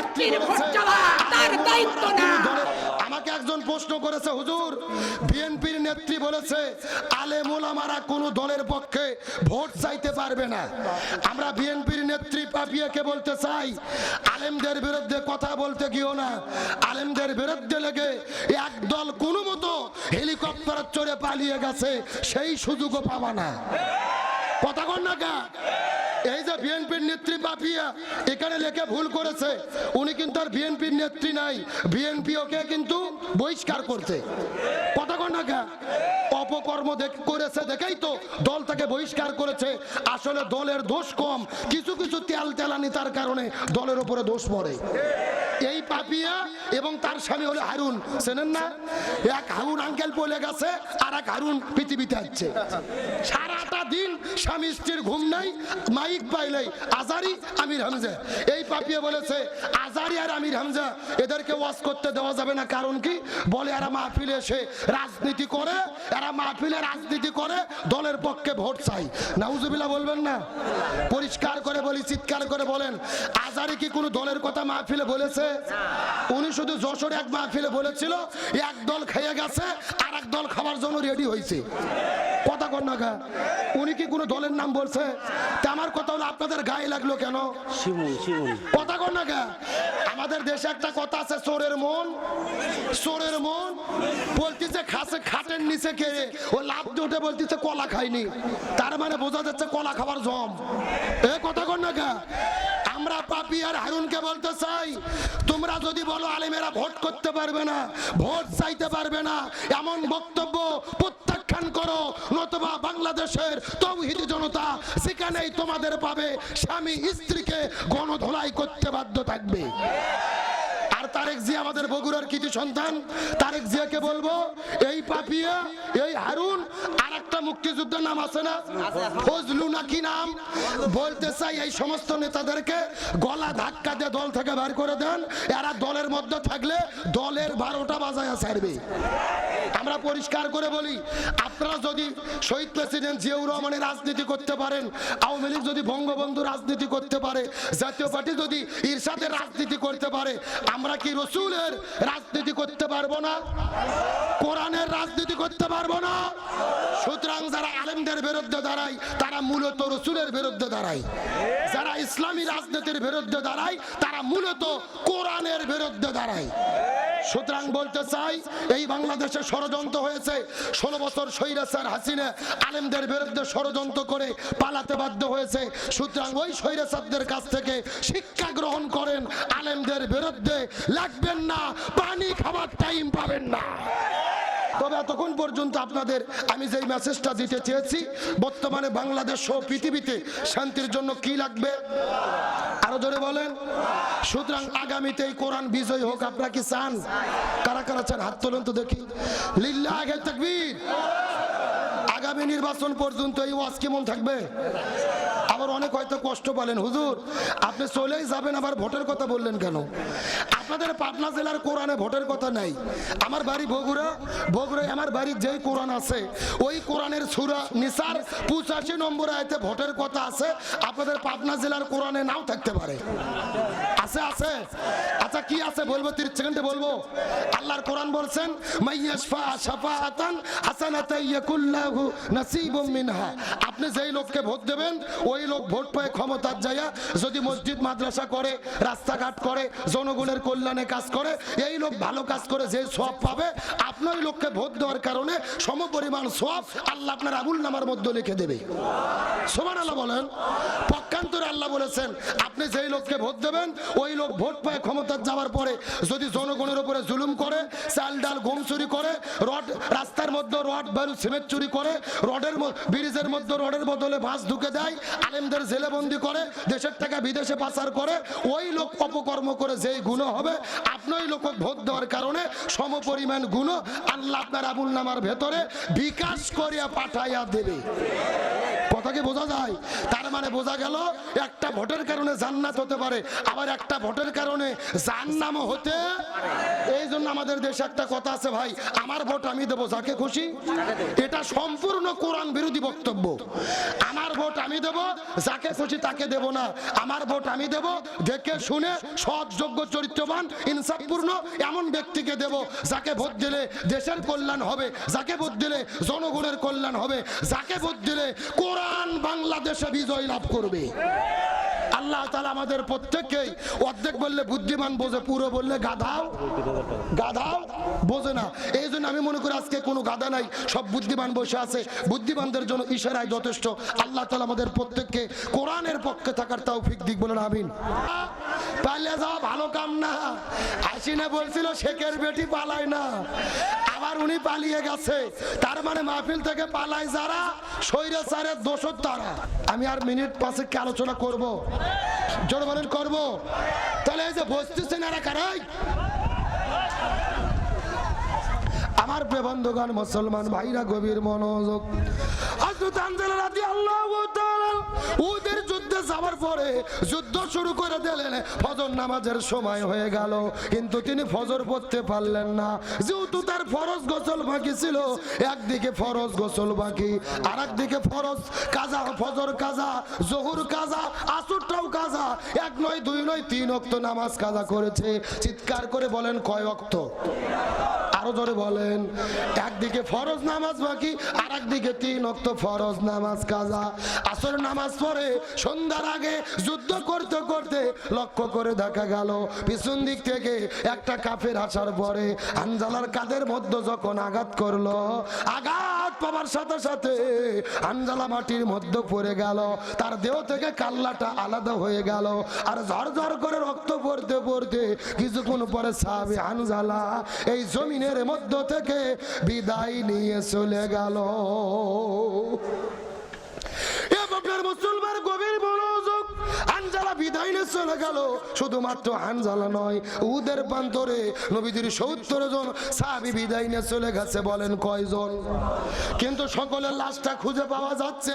নেত্রীর ভোট চাওয়া তার দায়িত্ব না। আমাকে একজন প্রশ্ন করেছে, হুজুর, বিএনপির নেত্রী বলেছে আলেমুল আমারা কোন দলের পক্ষে ভোট চাইতে পারবে না। আমরা বিএনপির নেত্রী পাপিয়াকে বলতে চাই, আলেমদের বিরুদ্ধে কথা বলতে গিয়েও না। আলেমদের বিরুদ্ধে লেগে এক দল কোনো মতো হেলিকপ্টার চড়ে পালিয়ে গেছে, সেই সুযোগও পাবা না। কথা কন না কা? এই যে বিএনপির নেত্রী পাপিয়া এখানে লেখে ভুল করেছে। উনি কিন্তু আর বিএনপির নেত্রী নাই। বিএনপি ওকে কিন্তু বহিষ্কার করছে। কথা কন না কা? অপকর্ম করেছে দেখেই তো দল তাকে বহিষ্কার করেছে। আসলে দলের দোষ কম। কিছু কিছু তেল তেলানি তার কারণে দলের উপরে দোষ পড়ে। এই পাপিয়া এবং তার স্বামী হলো হারুন। চেনেন না? এক হারুন আঙ্কেল বলে গেছে, আর এক হারুন পৃথিবীতে সারাটা দিন স্বামী স্ত্রীর ঘুম নাই, মাইক পাইলেই আজারি আমির হামজা। এই পাপিয়া বলেছে, আজারি আর আমির হামজা, এদেরকে ওয়াজ করতে দেওয়া যাবে না। কারণ কি? বলে, এরা মাহফিলে এসে রাজনীতি করে, এরা মাহফিলে রাজনীতি করে, দলের পক্ষে ভোট চাই নাউজুবিল্লাহ বলবেন না? পরিষ্কার করে বলি, চিৎকার করে বলেন, আজারি কি কোনো দলের কথা মাহফিলে বলেছে? উনি শুধু যশোর এক মাহফিলে বলেছিল, এক দল খেয়ে গেছে আর এক দল খাবার জন্য রেডি হয়েছে। কর না গা উনি কি কোনো দলের নাম বলছে? তা আমার কথা হলো আপনাদের গায়ে লাগল কেন? কথা কর না গা আমাদের দেশে একটা কথা আছে চোরের মন চোরের মন বলতেছে খাসে খাটের নিচে কে ও লাভ উঠে বলতেছে কলা খাইনি তার মানে বোঝা যাচ্ছে কলা খাবার জম। এ কথা কর না গা আমরা পাপি আর হারুনকে বলতে চাই তোমরা যদি বলো আলেমেরা ভোট করতে পারবে না ভোট চাইতে পারবে না এমন বক্তব্য প্রত্যাখ্যান করো, নতুবা বাংলাদেশের তৌহিদি জনতা সেখানেই তোমাদের পাবে, স্বামী স্ত্রীকে গণধোলাই করতে বাধ্য থাকবে। আর তারেক জিয়া আমাদের বগুড়ার কৃতি সন্তান, তারেক জিয়াকে বলব, এই পাপিয়া, এই হারুন আর একটা মুক্তিযুদ্ধের নাম আছে না? ফজলু নাকি নাম? বলতে চাই এই সমস্ত নেতাদেরকে, গলা ধাক্কা দিয়ে দল থেকে বের করে দেন। এরা দলের মধ্যে থাকলে দলের বারোটা বাজায় ছাড়বে। আমরা পরিষ্কার করে বলি, আপনারা যদি শহীদ প্রেসিডেন্ট জিয়াউর রহমানের রাজনীতি করতে পারেন, আওয়ামী লীগ যদি বঙ্গবন্ধু রাজনীতি করতে পারে, জাতীয় পার্টি যদি ইরশাদের রাজনীতি করতে পারে, আমরা কি রসুলের রাজনীতি করতে পারব না? কোরআনের রাজনীতি করতে পারব না? সুতরাং যারা আলেমদের বিরুদ্ধে দাঁড়ায়, তারা মূলত রসুলের বিরুদ্ধে দাঁড়ায়। যারা ইসলামী রাজনীতির বিরুদ্ধে দাঁড়ায়, তারা মূলত কোরআনের বিরুদ্ধে দাঁড়ায়। সুতরাং বলতে চাই, এই বাংলাদেশে ষড়যন্ত্র হয়েছে। ষোলো বছর স্বৈরাচার হাসিনা আলেমদের বিরুদ্ধে ষড়যন্ত্র করে পালাতে বাধ্য হয়েছে। সুতরাং ওই স্বৈরাচারদের কাছ থেকে শিক্ষা গ্রহণ করেন। আলেমদের বিরুদ্ধে লাগবেন না, পানি খাবার টাইম পাবেন না। তবে এতক্ষণ পর্যন্ত আপনাদের আমি যেই মেসেজটা দিতে চেয়েছি, বর্তমানে বাংলাদেশ সহ পৃথিবীতে শান্তির জন্য কি লাগবে? আরও জোরে বলেন। সুতরাং আগামীতে এই কোরআন বিজয় হোক, আপনারা কি চান? কারা কারা চান? হাত তোলেন তো দেখি। লিল্লা আগে তাকবীর। আগামী নির্বাচন পর্যন্ত এই ওয়াজ কেমন থাকবে? আবার অনেক হয়তো কষ্ট পালেন। হুজুর, আপনি চলেই যাবেন, আবার ভোটের কথা বললেন কেন? আপনাদের পাটনা জেলার কোরআনে ভোটের কথা নাই। আমার বাড়ি বগুড়া, বগুড়ায় আমার বাড়ির যেই কোরআন আছে, ওই কোরআনের সুরা নিসার পঁচাশি নম্বর আয়তে ভোটের কথা আছে, আপনাদের পাটনা জেলার কোরআনে নাও থাকতে পারে। আছে আছে? আচ্ছা কি আছে বলব? তিরিশ সেকেন্ডে বলব? আল্লাহর কোরআন বলছেন মাইয়াশফা শাফাআতান হাসানাতান ইয়াকুল্লাহু নাসিবুম মিনহা। আপনি যেই লোককে ভোট দেবেন, ওই লোক ভোট পায় ক্ষমতার জায়গা, যদি মসজিদ, মাদ্রাসা করে, রাস্তাঘাট করে, জনগণের কল্যাণে কাজ করে, এই লোক ভালো কাজ করে, যে সব পাবে, আপনার লোককে ভোট দেওয়ার কারণে সমপরিমাণ সব আল্লাহ আপনার আবুল নামার মধ্যে লিখে দেবে। সোমান আল্লাহ বলেন। পক্ষান্তরে আল্লাহ বলেছেন, আপনি যেই লোককে ভোট দেবেন, ওই লোক ভোট পায় ক্ষমতার যাওয়ার পরে, যদি জনগণের উপরে জুলুম করে, চাল ডাল গম চুরি করে, রড, রাস্তার মধ্যে রড, বালু, সিমেন্ট চুরি করে, রডের ব্রিজের মধ্যে রডের বদলে মাছ ঢুকে দেয়, আলেমদের জেলেবন্দি করে, দেশের টাকা বিদেশে পাচার করে, ওই লোক অপকর্ম করে যেই গুণ হবে আপনি আপনার লোক ভোট দেওয়ার কারণে সমপরিমাণ গুণ আল্লাহ আপনার আবুল নামার ভেতরে বিকাশ করিয়া পাঠাইয়া দেবে। কথা কথা কি বোঝা যায়। তার মানে বোঝা গেল, একটা ভোটের কারণে জান্নাত হতে পারে, আবার একটা ভোটের কারণে জান্নামও হতে এই জন্য আমাদের দেশে একটা কথা আছে ভাই, আমার ভোট আমি দেবো যাকে খুশি, এটা সম্পূর্ণ কোরআন বিরোধী বক্তব্য। আমার ভোট আমি দেব, যাকে খুশি তাকে দেব না। আমার ভোট আমি দেব, দেখে শুনে সৎ, যোগ্য, চরিত্রবান, ইনসাফপূর্ণ এমন ব্যক্তিকে দেব, যাকে ভোট দিলে দেশের কল্যাণ হবে, যাকে ভোট দিলে জনগণের কল্যাণ হবে, যাকে ভোট দিলে কোরআন বাংলাদেশে বিজয় লাভ করবে। আল্লাহ তালা আমাদের প্রত্যেককেই অর্ধেক বললে বুদ্ধিমান বোঝে, পুরো বললে গাধাও। গাধাও বোঝে না। এই জন্য আমি মনে করি আজকে কোনো গাধা নাই, সব বুদ্ধিমান বসে আছে। বুদ্ধিমানদের জন্য ইশারায় যথেষ্ট। আল্লাহ তালা আমাদের প্রত্যেককে কোরআনের পক্ষে থাকার তাও ফিক দিক বলেন, আমিন। ভালো কাম না। হাসিনা বলছিল, শেখের বেটি পালায় না। আবার উনি পালিয়ে গেছে। তার মানে মাহফিল থেকে পালায় যারা স্বৈরাচারের দোষর তারা। আমি আর মিনিট পাঁচে কি আলোচনা করব? জোর বলেন, করব? তাহলে এই যে বসতেছেন এরা কারাই। আমার বেবন্ধগান মুসলমান ভাইরা, গভীর মনোযোগ। তাআলা। ওদের যাওয়ার পরে যুদ্ধ শুরু করে দিলেন। ফজর নামাজের সময় হয়ে গেল, কিন্তু তিনি ফজর পড়তে পারলেন না। যেহেতু তার ফরজ গোসল বাকি ছিল, একদিকে ফরজ গোসল বাকি আর একদিকে ফরজ কাজা, ফজর কাজা, জহুর কাজা, আসরটাও কাজা। এক নয়, দুই নয়, তিন অক্ত নামাজ কাজা করেছে। চিৎকার করে বলেন, কয় অক্ত আরও জোরে বলেন। একদিকে ফরজ নামাজ বাকি আর একদিকে তিন অক্ত ফরজ নামাজ কাজা। আসর নামাজ পরে সন্ধ্যার আগে যুদ্ধ করতে করতে লক্ষ্য করে দেখা গেল, পিছন দিক থেকে একটা কাফের আসার পরে আঞ্জালার কাদের মধ্যে যখন আঘাত করল, আঘাত! পাবার সাথে সাথে আঞ্জালা মাটির মধ্যে পড়ে গেল। তার দেহ থেকে কাল্লাটা আলাদা হয়ে গেল। আর ঝরঝর করে রক্ত পড়তে পড়তে কিছুক্ষণ পরে সাবি আনজালা এই জমিনের মধ্য থেকে বিদায় নিয়ে চলে গেল। মুসলমান গভীর মনোযোগ বিদায় নিয়ে চলে গেল। শুধুমাত্র আনজালা নয়, উদের প্রান্তরে নবীদের সত্তর জন সাহাবি বিদায় চলে গেছে বলেন কয়জন? কিন্তু সকলের লাশটা খুঁজে পাওয়া যাচ্ছে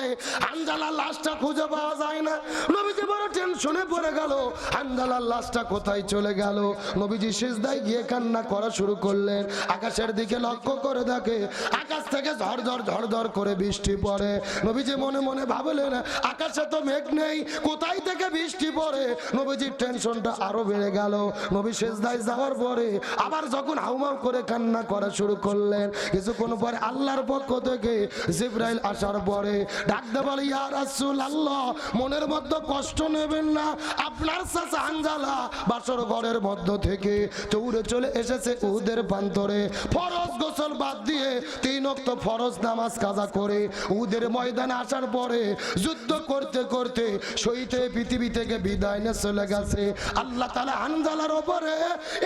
আনজালার লাশটা খুঁজে পাওয়া যায় না। নবীজি বড় টেনশনে পড়ে গেল আনজালার লাশটা কোথায় চলে গেল? নবীজি সিজদায় গিয়ে কান্না করা শুরু করলেন। আকাশের দিকে লক্ষ্য করে দেখে আকাশ থেকে ঝড় ঝড় করে বৃষ্টি পড়ে। নবীজি মনে মনে ভাবলেন, আকাশে তো মেঘ নেই, কোথায় থেকে বৃষ্টি পড়ে, নবীজির টেনশনটা আরও বেড়ে গেল। নবী সেজদায় যাওয়ার পরে আবার যখন হাউমাউ করে কান্না করা শুরু করলেন, কিছুক্ষণ পরে আল্লাহর পক্ষ থেকে জিব্রাইল আসার পরে ডাকতে বলে, ইয়া রাসূল আল্লাহ মনের মধ্যে কষ্ট নেবেন না, আপনার চাচা আঞ্জালা বাসর ঘরের মধ্য থেকে চৌড়ে চলে এসেছে উদের প্রান্তরে। ফরজ গোসল বাদ দিয়ে তিন অক্ত ফরজ নামাজ কাজা করে উদের ময়দানে আসার পরে যুদ্ধ করতে করতে শহীদে পৃথিবী থেকে বিদায় নিয়ে চলে গেছে। আল্লাহ তালা আনজালার ওপরে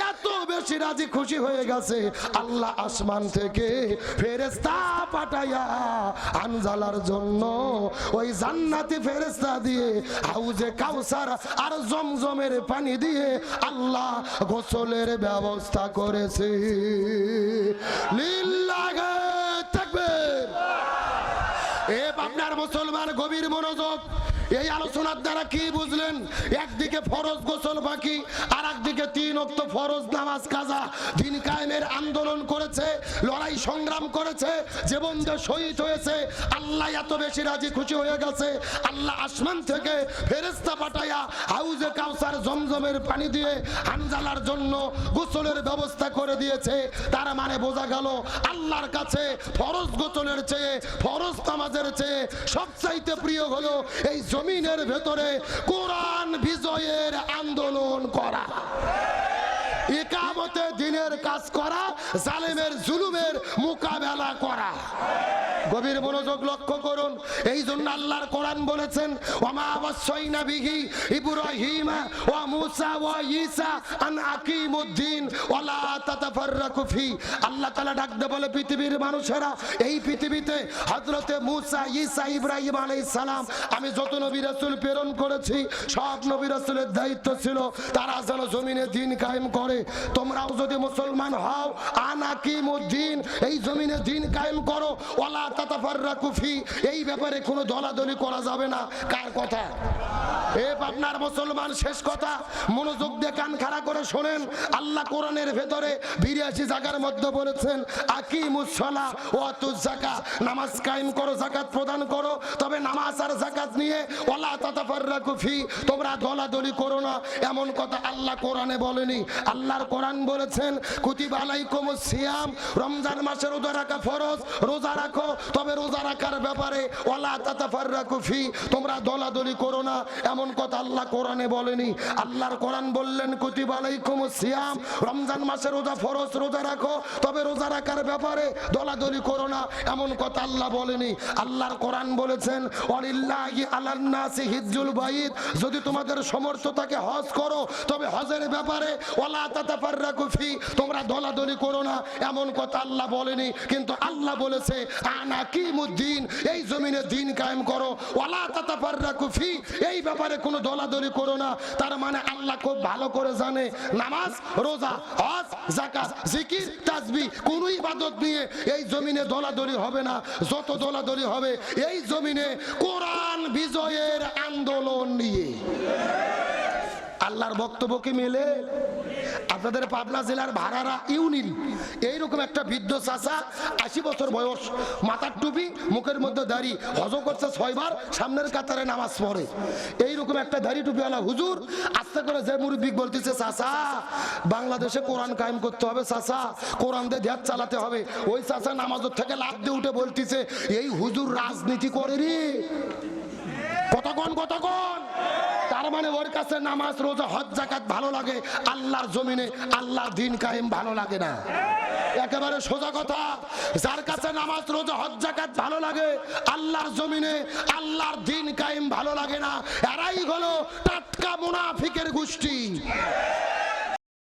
এত বেশি রাজি খুশি হয়ে গেছে। আল্লাহ আসমান থেকে ফেরেস্তা পাঠাইয়া আনজালার জন্য ওই জান্নাতি ফেরেস্তা দিয়ে, হাউজে কাউসার আর জমজমের পানি দিয়ে আল্লাহ গোসলের ব্যবস্থা করেছে। লিল্লাহে তাকবীর। এ আপনার মুসলমান গভীর মনোযোগ এই আলোচনার দ্বারা কি বুঝলেন? একদিকে ফরজ গোসল বাকি আর একদিকে তিন অক্ত ফরজ নামাজ কাজা। দিন কায়েমের আন্দোলন করেছে, লড়াই সংগ্রাম করেছে জীবন যে শহীদ হয়েছে। আল্লাহ এত বেশি রাজি খুশি হয়ে গেছে। আল্লাহ আসমান থেকে ফেরেস্তা পাঠাইয়া হাউজে কাউসার জমজমের পানি দিয়ে হানজালার জন্য গোসলের ব্যবস্থা করে দিয়েছে। তার মানে বোঝা গেল আল্লাহর কাছে ফরজ গোসলের চেয়ে, ফরজ নামাজের চেয়ে সবচাইতে প্রিয় হলো এই জমিনের ভেতরে কোরআন বিজয়ের আন্দোলন করা। একামতে দিনের কাজ করা, জালেমের জুলুমের মোকাবেলা করা। গভীর মনোযোগ লক্ষ্য করুন। এই জন্য আল্লাহর কোরআন বলেছেন, ওমা ওয়াসাইনা বিহি ইব্রাহিম ওয়া মুসা ওয়া ঈসা আন আকিমুদ্দিন ওয়ালা তাতাফাররাকু ফি। আল্লাহ তাআলা ডাক দিয়ে বলে, পৃথিবীর মানুষেরা, এই পৃথিবীতে হযরতে মুসা, ঈসা, ইব্রাহিম আলাইহিস সালাম, আমি যত নবী রাসূল প্রেরণ করেছি, সব নবী রাসূলের দায়িত্ব ছিল তারা যেন জমিনে দিন কায়েম করে তোমরাও যদি মুসলমান হও, আনাকিমুদ্দিন, এই জমিনে দিন কায়েম করো, ওয়ালা তাতাফাররাকু ফি, এই ব্যাপারে কোনো দলাদলি করা যাবে না। কার কথা? এ আপনার মুসলমান, শেষ কথা, মনোযোগ দিয়ে কান খাড়া করে শোনেন। আল্লাহ কোরআনের ভেতরে বিরাশি জায়গার মধ্যে বলেছেন আকিমুসলা ও জাকা নামাজ কায়েম করো জাকাত প্রদান করো, তবে নামাজ আর জাকাত নিয়ে ওলা তাতাফাররাকু ফি, তোমরা দলাদলি করো না। এমন কথা আল্লাহ কোরআনে বলেনি। আল্লাহর কোরআন বলেছেন, কুতিবা আলাইকুমুস সিয়াম, রমজান মাসে রোজা রাখা ফরজ, রোজা রাখো, তবে রোজা রাখার ব্যাপারে ওলা তাতাফাররাকু ফি, তোমরা দলাদলি করো না। এমন কথা আল্লাহ কোরআনে বলেনি। আল্লাহর কোরআন বললেন, কুতিবা আলাইকুমুস সিয়াম, রমজান মাসে রোজা ফরজ, রোজা রাখো, তবে রোজা রাখার ব্যাপারে দলাদলি করো না। এমন কথা আল্লাহ বলেনি। আল্লাহর কোরআন বলেছেন অলিল্লাহি আলান নাসি হিজ্জুল বাইত, যদি তোমাদের সমর্থ থাকে হজ করো, তবে হজের ব্যাপারে ফি তোমরা দলাদলি করো না। এমন কথা আল্লাহ বলেনি, কিন্তু আল্লাহ বলেছে আনা এই জমিনে দিন কায়েম করো। ওলা তাতাফাররাকু ফি, এই ব্যাপারে কোনো দলাদলি করো না। তার মানে আল্লাহ খুব ভালো করে জানে, নামাজ, রোজা, হজ জাকাত জিকির কোন ইবাদত নিয়ে এই জমিনে দলাদলি হবে না। যত দলাদলি হবে, এই জমিনে কোরআন বিজয়ের আন্দোলন নিয়ে। আল্লাহর বক্তব্য কি মেলে? আপনাদের পাবনা জেলার ভাড়ারা ইউনিল। এইরকম একটা বৃদ্ধ চাষা আশি বছর বয়স, মাথার টুপি, মুখের মধ্যে দাড়ি হজ করছে ছয়বার, সামনের কাতারে নামাজ পড়ে। এইরকম একটা দাড়ি টুপিওয়ালা হুজুর, আস্তে করে যে মুরব্বিক বলতেছে চাষা বাংলাদেশে কোরআন কায়েম করতে হবে চাষা কোরআন দিয়ে ধ্যাত চালাতে হবে। ওই চাষা নামাজের থেকে লাভ দিয়ে উঠে বলতেছে, এই হুজুর রাজনীতি করে রে। কতক্ষণ কতক্ষণ তার মানে ওর কাছে নামাজ, রোজা, হজ জাকাত ভালো লাগে, আল্লাহর জমিনে আল্লাহর দিন কায়েম ভালো লাগে না। একেবারে সোজা কথা, যার কাছে নামাজ, রোজা, হজ জাকাত ভালো লাগে, আল্লাহর জমিনে আল্লাহর দিন কায়েম ভালো লাগে না। এরাই হলো টাটকা মুনাফিকের গোষ্ঠী।